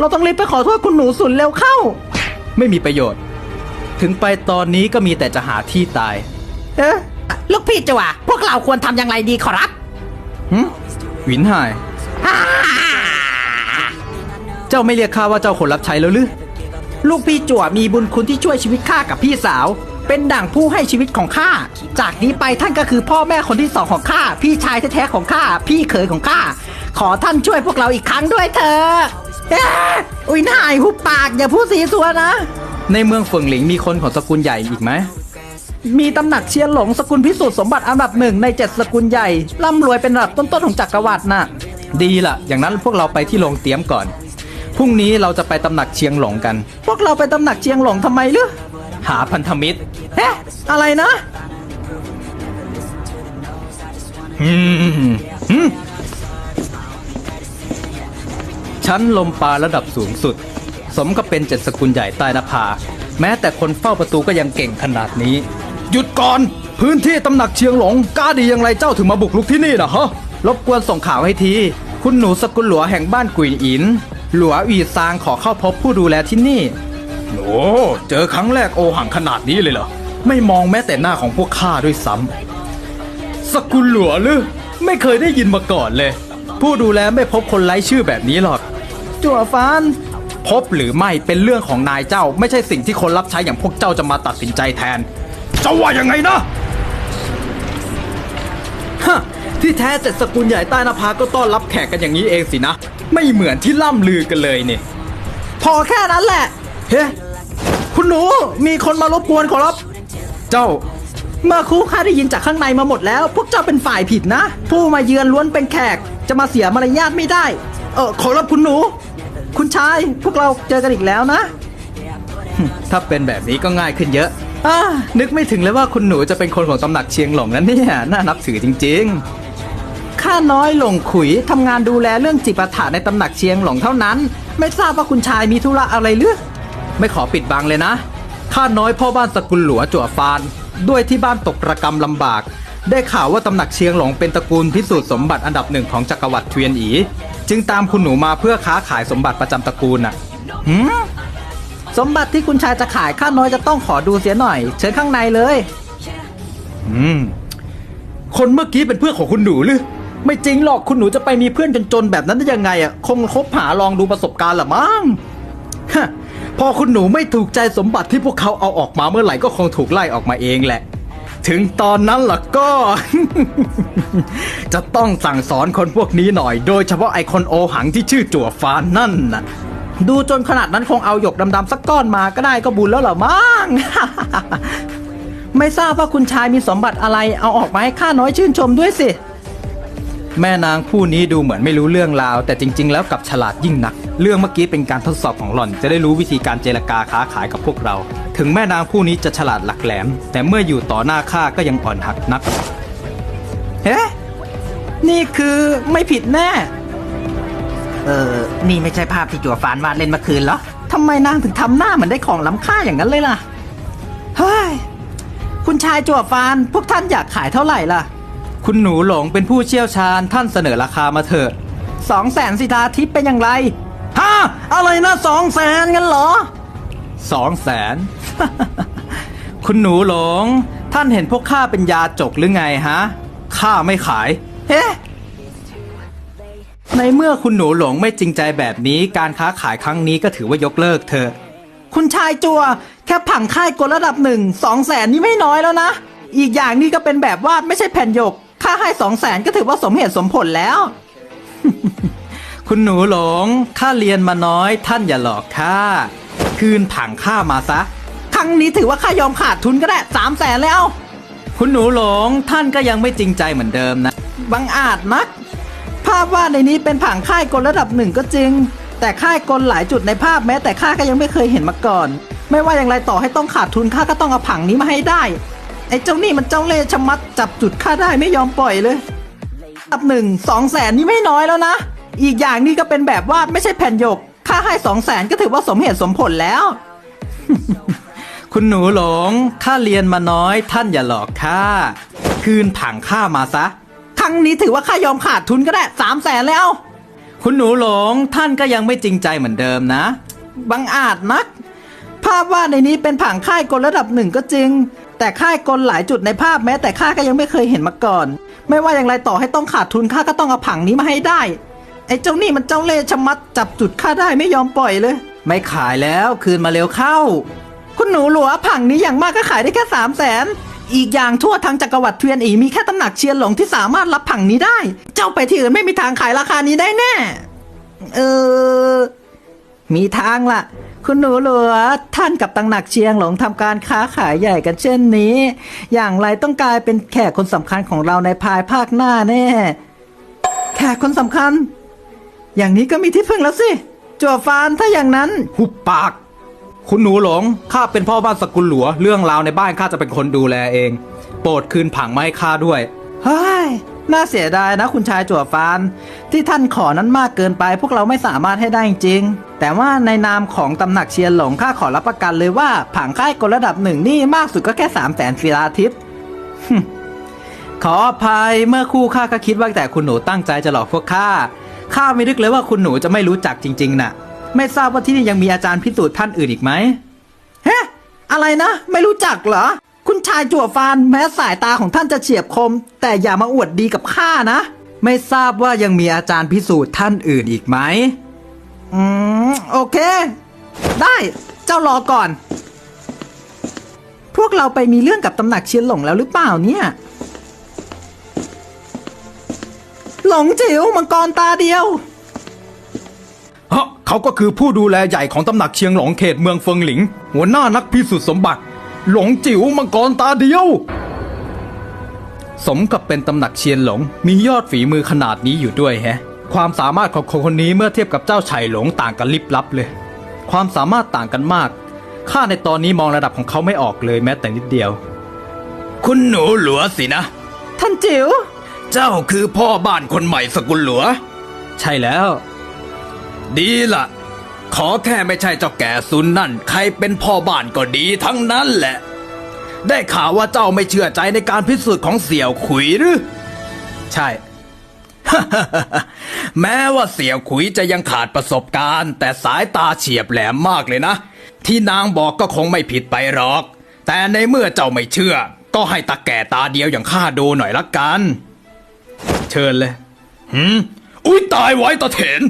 เราต้องรีบไปขอโทษคุณหนูสุนเร็วเข้า ไม่มีประโยชน์ ถึงไปตอนนี้ก็มีแต่จะหาที่ตาย เอ๊ะลูกพี่จัวพวกเราควรทำอย่างไรดีขอรับหึหวินหายอ่าเจ้าไม่เรียกข้าว่าเจ้าคนรับใช้แล้วหรือ ลูกพี่จั่วมีบุญคุณที่ช่วยชีวิตข้ากับพี่สาว เป็นดั่งผู้ให้ชีวิตของข้า จากนี้ไปท่านก็คือพ่อแม่คนที่สองของข้า พี่ชายแท้ๆของข้า พี่เขยของข้า ขอท่านช่วยพวกเราอีกครั้งด้วยเถอะเอ๊ะอุ้ยนายหุบปากอย่าพูดสีสัวนะ ในเมืองเฟิงหลิงมีคนของสกุลใหญ่อีกไหม มีตำหนักเชียนหลงสกุลพิสูจน์สมบัติอันดับหนึ่งในเจ็ดสกุลใหญ่ร่ำรวยเป็นระดับต้นๆของจักรวรรดิน่ะ ดีละอย่างนั้นพวกเราไปที่โรงเตรียมก่อน พรุ่งนี้เราจะไปตำหนักเชียงหลงกัน พวกเราไปตำหนักเชียงหลงทำไมหรือหาพันธมิตรเอ๊ะอะไรนะ อืม ชั้นลมปราระดับสูงสุด สมกับเป็นเจ็ดสกุลใหญ่ใต้นภา แม้แต่คนเฝ้าประตูก็ยังเก่งขนาดนี้ หยุดก่อน พื้นที่ตำหนักเชียงหลงกล้าดีอย่างไรเจ้าถึงมาบุกลุกที่นี่นะฮะรบกวนส่งข่าวให้ที คุณหนูสกุลหลัวแห่งบ้านกุยอิน หลัวอีซางขอเข้าพบผู้ดูแลที่นี่โอ้เจอครั้งแรกโอหังขนาดนี้เลยเหรอไม่มองแม้แต่หน้าของพวกข้าด้วยซ้ำสกุลหลัวหรือไม่เคยได้ยินมาก่อนเลย ผู้ดูแลไม่พบคนไร้ชื่อแบบนี้หรอก จั่วฟานพบหรือไม่เป็นเรื่องของนายเจ้า ไม่ใช่สิ่งที่คนรับใช้อย่างพวกเจ้าจะมาตัดสินใจแทน เจ้าว่ายังไงนะฮะที่แท้เจ็ดสกุลใหญ่ใต้นภาก็ต้อนรับแขกกันอย่างนี้เองสินะ ไม่เหมือนที่ล่ำลือกันเลยนี่ พอแค่นั้นแหละ เฮ้คุณหนูมีคนมารบกวนขอรับ เจ้าเมื่อครู่ข้าได้ยินจากข้างในมาหมดแล้ว พวกเจ้าเป็นฝ่ายผิดนะ ผู้มาเยือนล้วนเป็นแขก จะมาเสียมารยาทไม่ได้ เออขอรับคุณหนู คุณชาย พวกเราเจอกันอีกแล้วนะ ถ้าเป็นแบบนี้ก็ง่ายขึ้นเยอะอ่านึกไม่ถึงเลยว่าคุณหนูจะเป็นคนของตำหนักเชียงหลงนั้นเนี่ยน่านับถือจริง ๆ ข้าน้อยหลงขุยทำงานดูแลเรื่องจิปาถะในตำหนักเชียงหลงเท่านั้น ไม่ทราบว่าคุณชายมีธุระอะไรหรือไม่ขอปิดบังเลยนะ ข้าน้อยพ่อบ้านสกุลหลัวจั่วฟาน ด้วยที่บ้านตกระกรรมลำบาก ได้ข่าวว่าตำหนักเชียงหลงเป็นตระกูลพิสูจน์สมบัติอันดับหนึ่งของจักรวรรดิเทวียนอี จึงตามคุณหนูมาเพื่อค้าขายสมบัติประจำตระกูลน่ะหืมสมบัติที่คุณชายจะขายข้าน้อยจะต้องขอดูเสียหน่อย เชิญข้างในเลย อืม คนเมื่อกี้เป็นเพื่อนของคุณหนูหรือ ไม่จริงหรอกคุณหนูจะไปมีเพื่อนจนๆแบบนั้นได้ยังไงอะ คงคบหาลองดูประสบการณ์ละมั้งฮะพอคุณหนูไม่ถูกใจสมบัติที่พวกเขาเอาออกมาเมื่อไหร่ก็คงถูกไล่ออกมาเองแหละ ถึงตอนนั้นล่ะก็ จะต้องสั่งสอนคนพวกนี้หน่อย โดยเฉพาะไอคนโอหังที่ชื่อจั่วฟานนั่นน่ะ ดูจนขนาดนั้นคงเอาหยกดำๆสักก้อนมาก็ได้ก็บุญแล้วเหรอมั้ง ไม่ทราบว่าคุณชายมีสมบัติอะไรเอาออกมาให้ข้าน้อยชื่นชมด้วยสิ แม่นางผู้นี้ดูเหมือนไม่รู้เรื่องราว แต่จริง ๆ แล้วกลับฉลาดยิ่งนัก เรื่องเมื่อกี้เป็นการทดสอบของหล่อน จะได้รู้วิธีการเจรจาค้าขายกับพวกเรา ถึงแม่นางผู้นี้จะฉลาดหลักแหลม แต่เมื่ออยู่ต่อหน้าข้าก็ยังอ่อนหักนักเฮ้นี่คือไม่ผิดแน่ เออนี่ไม่ใช่ภาพที่จัวฟานวาดเล่นเมื่อคืนเหรอทำไมนางถึงทำหน้าเหมือนได้ของล้ำค่าอย่างนั้นเลยล่ะ เฮ้ย คุณชายจั่วฟาน พวกท่านอยากขายเท่าไหร่ล่ะ คุณหนูหลงเป็นผู้เชี่ยวชาญท่านเสนอราคามาเถอะสองแสนสิทาทิพย์เป็นอย่างไรฮะอะไรนะสองแสนกันเหรอสองแสน คุณหนูหลง ท่านเห็นพวกข้าเป็นยาจกหรือไงฮะข้าไม่ขาย เฮ้ในเมื่อคุณหนูหลงไม่จริงใจแบบนี้การค้าขายครั้งนี้ก็ถือว่ายกเลิกเถอะ คุณชายจัว แค่ผังค่ายกลระดับหนึ่งสองแสนนี่ไม่น้อยแล้วนะ อีกอย่างนี่ก็เป็นแบบวาดไม่ใช่แผ่นหยกาให้สองแสนก็ถือว่าสมเหตุสมผลแล้ว คุณหนูหลงข้าเรียนมาน้อยท่านอย่าหลอกข้าคืนผังข้ามาซะ ครั้งนี้ถือว่าค่ายอมขาดทุนก็ได้สามแสนแล้ว คุณหนูหลงท่านก็ยังไม่จริงใจเหมือนเดิมนะ บังอาจนัก ภาพวาดในนี้เป็นผังค่ายกลระดับหนึ่งก็จริง แต่ค่ายกลหลายจุดในภาพแม้แต่ข้าก็ยังไม่เคยเห็นมาก่อน ไม่ว่าอย่างไรต่อให้ต้องขาดทุนข้าก็ต้องเอาผังนี้มาให้ได้ ไอ้เจ้านี่มันเจ้าเล่ห์ชะมัดจับจุดข้าได้ไม่ยอมปล่อยเลยอับหนึ่งสองแสนนี่ไม่น้อยแล้วนะ อีกอย่างนี่ก็เป็นแบบวาดไม่ใช่แผ่นหยก ค่าให้สองแสนก็ถือว่าสมเหตุสมผลแล้ว คุณหนูหลงข้าเรียนมาน้อย ท่านอย่าหลอกข้าคืนผังข้ามาซะ ครั้งนี้ถือว่าข้ายอมขาดทุนก็ได้สามแสนแล้ว คุณหนูหลงท่านก็ยังไม่จริงใจเหมือนเดิมนะ บังอาจนักาพวาดในนี้เป็นผังค่ายกลระดับหนึ่งก็จริง แต่ค่ายกลหลายจุดในภาพแม้แต่ข้าก็ยังไม่เคยเห็นมาก่อน ไม่ว่าอย่างไรต่อให้ต้องขาดทุนข้าก็ต้องเอาผังนี้มาให้ได้ ไอ้เจ้านี่มันเจ้าเล่ห์ชะมัดจับจุดข้าได้ไม่ยอมปล่อยเลย ไม่ขายแล้วคืนมาเร็วเข้า คุณหนูหลัวผังนี้อย่างมากก็ขายได้แค่สามแสนอีกอย่างทั่วทั้งจักรวรรดิเทวียนอีมีแค่ตำหนักเชียนหลงที่สามารถรับผังนี้ได้ เจ้าไปที่อื่นไม่มีทางขายราคานี้ได้แน่ เออ มีทางละ คุณหนูหลัวท่านกับตำหนักเชียงหลงทำการค้าขายใหญ่กันเช่นนี้ อย่างไรต้องกลายเป็นแขกคนสำคัญของเราในภายภาคหน้าแน่ แขกคนสำคัญ อย่างนี้ก็มีที่พึ่งแล้วสิจั่วฟานถ้าอย่างนั้น หุบปาก คุณหนูหลงข้าเป็นพ่อบ้านสกุลหลัว เรื่องราวในบ้านข้าจะเป็นคนดูแลเอง โปรดคืนผังมาให้ข้าด้วยเฮ้ย น่าเสียดายนะคุณชายจั่วฟาน ที่ท่านขอนั้นมากเกินไป พวกเราไม่สามารถให้ได้จริง แต่ว่าในนามของตำหนักเชียนหลงข้าขอรับประกันเลยว่าผังค่ายกลระดับหนึ่งนี่มากสุดก็แค่สามแสนศิลาทิพย์ขออภัยเมื่อครู่ข้าก็คิดว่าแต่คุณหนูตั้งใจจะหลอกพวกข้าข้าไม่นึกเลยว่าคุณหนูจะไม่รู้จักจริง ๆน่ะ ไม่ทราบว่าที่นี่ยังมีอาจารย์พิสูจน์ท่านอื่นอีกไหมเฮ้อะไรนะ ไม่รู้จักเหรอ คุณชายจั่วฟานแม้สายตาของท่านจะเฉียบคม แต่อย่ามาอวดดีกับข้านะ ไม่ทราบว่ายังมีอาจารย์พิสูจน์ท่านอื่นอีกไหม อืม โอเค ได้ เจ้ารอก่อน พวกเราไปมีเรื่องกับตำหนักเชียนหลงแล้วหรือเปล่าเนี่ย หลงจิ๋วมังกรตาเดียวฮะเขาก็คือผู้ดูแลใหญ่ของตำหนักเชียงหลงเขตเมืองเฟิงหลิง หัวหน้านักพิสูจน์สมบัติ หลงจิ๋วมังกรตาเดียว สมกับเป็นตำหนักเชียนหลง มียอดฝีมือขนาดนี้อยู่ด้วยแฮะ ความสามารถของคนคนนี้เมื่อเทียบกับเจ้าไฉหลงต่างกันลิบลับเลย ความสามารถต่างกันมาก ข้าในตอนนี้มองระดับของเขาไม่ออกเลยแม้แต่นิดเดียว คุณหนูหลัวสินะ ท่านจิ๋ว เจ้าคือพ่อบ้านคนใหม่สกุลหลัว ใช่แล้ว ดีละ ขอแค่ไม่ใช่เจ้าแก่ซุนนั่น ใครเป็นพ่อบ้านก็ดีทั้งนั้นแหละ ได้ข่าวว่าเจ้าไม่เชื่อใจในการพิสูจน์ของเสี่ยวขุยหรือ ใช่ แม้ว่าเสี่ยวขุยจะยังขาดประสบการณ์ แต่สายตาเฉียบแหลมมากเลยนะ ที่นางบอกก็คงไม่ผิดไปหรอก แต่ในเมื่อเจ้าไม่เชื่อ ก็ให้ตาแก่ตาเดียวอย่างข้าดูหน่อยละกัน เชิญเลยหืมอุ้ยตายไว้ตาเถน